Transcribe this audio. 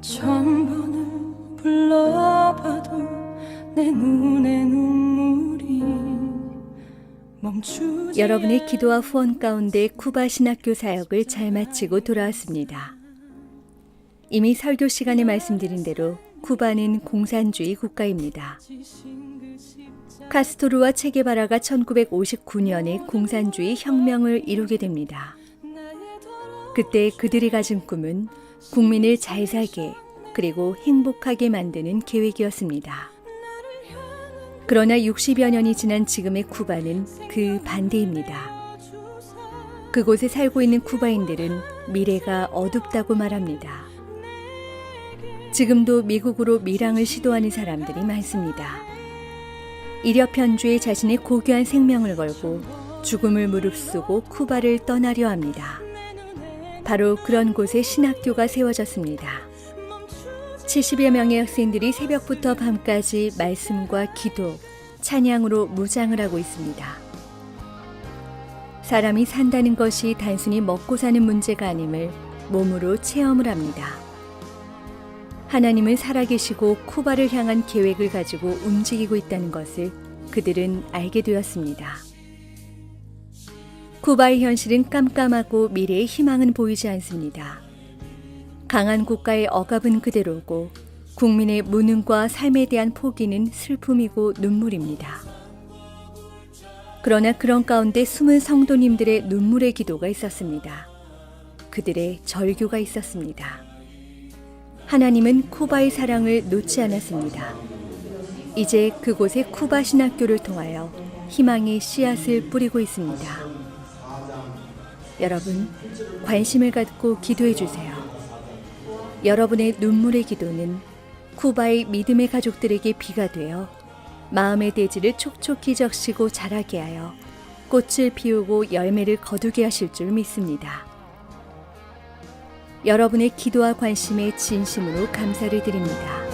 천 번을 불러봐도 내 눈에 눈물이 멈추지 여러분의 기도와 후원 가운데 쿠바 신학교 사역을 잘 마치고 돌아왔습니다. 이미 설교 시간에 말씀드린 대로 쿠바는 공산주의 국가입니다. 카스토르와 체게바라가 1959년에 공산주의 혁명을 이루게 됩니다. 그때 그들이 가진 꿈은 국민을 잘 살게 그리고 행복하게 만드는 계획이었습니다. 그러나 60여 년이 지난 지금의 쿠바는 그 반대입니다. 그곳에 살고 있는 쿠바인들은 미래가 어둡다고 말합니다. 지금도 미국으로 밀항을 시도하는 사람들이 많습니다. 이력 편주에 자신의 고귀한 생명을 걸고 죽음을 무릅쓰고 쿠바를 떠나려 합니다. 바로 그런 곳에 신학교가 세워졌습니다. 70여 명의 학생들이 새벽부터 밤까지 말씀과 기도, 찬양으로 무장을 하고 있습니다. 사람이 산다는 것이 단순히 먹고 사는 문제가 아님을 몸으로 체험을 합니다. 하나님은 살아계시고 쿠바를 향한 계획을 가지고 움직이고 있다는 것을 그들은 알게 되었습니다. 쿠바의 현실은 깜깜하고 미래의 희망은 보이지 않습니다. 강한 국가의 억압은 그대로고 국민의 무능과 삶에 대한 포기는 슬픔이고 눈물입니다. 그러나 그런 가운데 숨은 성도님들의 눈물의 기도가 있었습니다. 그들의 절규가 있었습니다. 하나님은 쿠바의 사랑을 놓지 않았습니다. 이제 그곳에 쿠바 신학교를 통하여 희망의 씨앗을 뿌리고 있습니다. 여러분, 관심을 갖고 기도해 주세요. 여러분의 눈물의 기도는 쿠바의 믿음의 가족들에게 비가 되어 마음의 대지를 촉촉히 적시고 자라게 하여 꽃을 피우고 열매를 거두게 하실 줄 믿습니다. 여러분의 기도와 관심에 진심으로 감사를 드립니다.